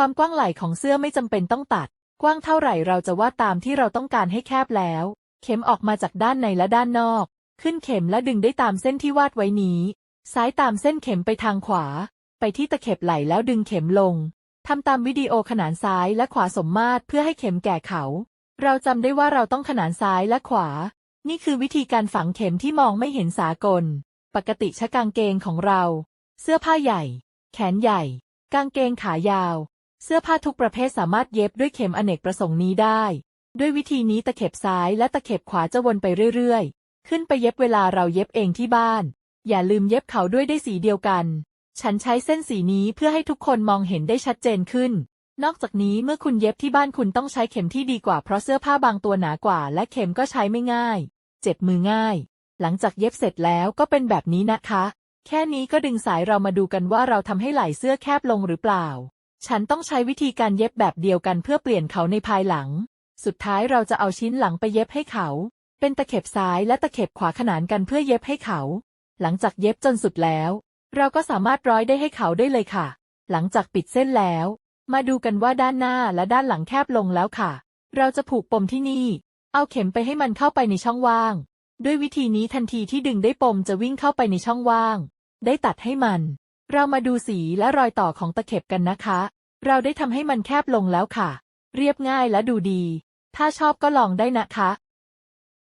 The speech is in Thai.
ความกว้างไหล่ของเสื้อไม่จำเป็นต้องตัด กว้างเท่าไหร่เราจะวาดตามที่เราต้องการให้แคบแล้ว เข็มออกมาจากด้านในและด้านนอก ขึ้นเข็มและดึงได้ตามเส้นที่วาดไว้นี้ ซ้ายตามเส้นเข็มไปทางขวา ไปที่ตะเข็บไหล่แล้วดึงเข็มลงทำตามวิดีโอขนานซ้ายและขวาสมมาตรเพื่อให้เข็มแก่เขา เราจำได้ว่าเราต้องขนานซ้ายและขวา นี่คือวิธีการฝังเข็มที่มองไม่เห็นสากล ปกติชะกางเกงของเรา เสื้อผ้าใหญ่ แขนใหญ่ กางเกงขายาว เสื้อผ้าทุกประเภทสามารถเย็บด้วยเข็มอเนกประสงค์นี้ได้ ด้วยวิธีนี้ตะเข็บซ้ายและตะเข็บขวาจะวนไปเรื่อยๆ ขึ้นไปเย็บเวลาเราเย็บเองที่บ้าน อย่าลืมเย็บเขาด้วยได้สีเดียวกัน ฉันใช้เส้นสีนี้เพื่อให้ทุกคนมองเห็นได้ชัดเจนขึ้น นอกจากนี้เมื่อคุณเย็บที่บ้านคุณต้องใช้เข็มที่ดีกว่าเพราะเสื้อผ้าบางตัวหนากว่า และเข็มก็ใช้ไม่ง่าย เจ็บมือง่าย หลังจากเย็บเสร็จแล้วก็เป็นแบบนี้นะคะ แค่นี้ก็ดึงสายเรามาดูกันว่าเราทำให้ไหล่เสื้อแคบลงหรือเปล่า ฉันต้องใช้วิธีการเย็บแบบเดียวกันเพื่อเปลี่ยนเขาในภายหลัง สุดท้ายเราจะเอาชิ้นหลังไปเย็บให้เขา เป็นตะเข็บซ้ายและตะเข็บขวาขนานกันเพื่อเย็บให้เขา หลังจากเย็บจนสุดแล้ว เราก็สามารถร้อยได้ให้เขาได้เลยค่ะ หลังจากปิดเส้นแล้ว มาดูกันว่าด้านหน้าและด้านหลังแคบลงแล้วค่ะ เราจะผูกปมที่นี่ เอาเข็มไปให้มันเข้าไปในช่องว่าง ด้วยวิธีนี้ทันทีที่ดึงได้ปมจะวิ่งเข้าไปในช่องว่าง ได้ตัดให้มัน เรามาดูสีและรอยต่อของตะเข็บกันนะคะ เราได้ทำให้มันแคบลงแล้วค่ะ เรียบง่ายและดูดี ถ้าชอบก็ลองได้นะคะ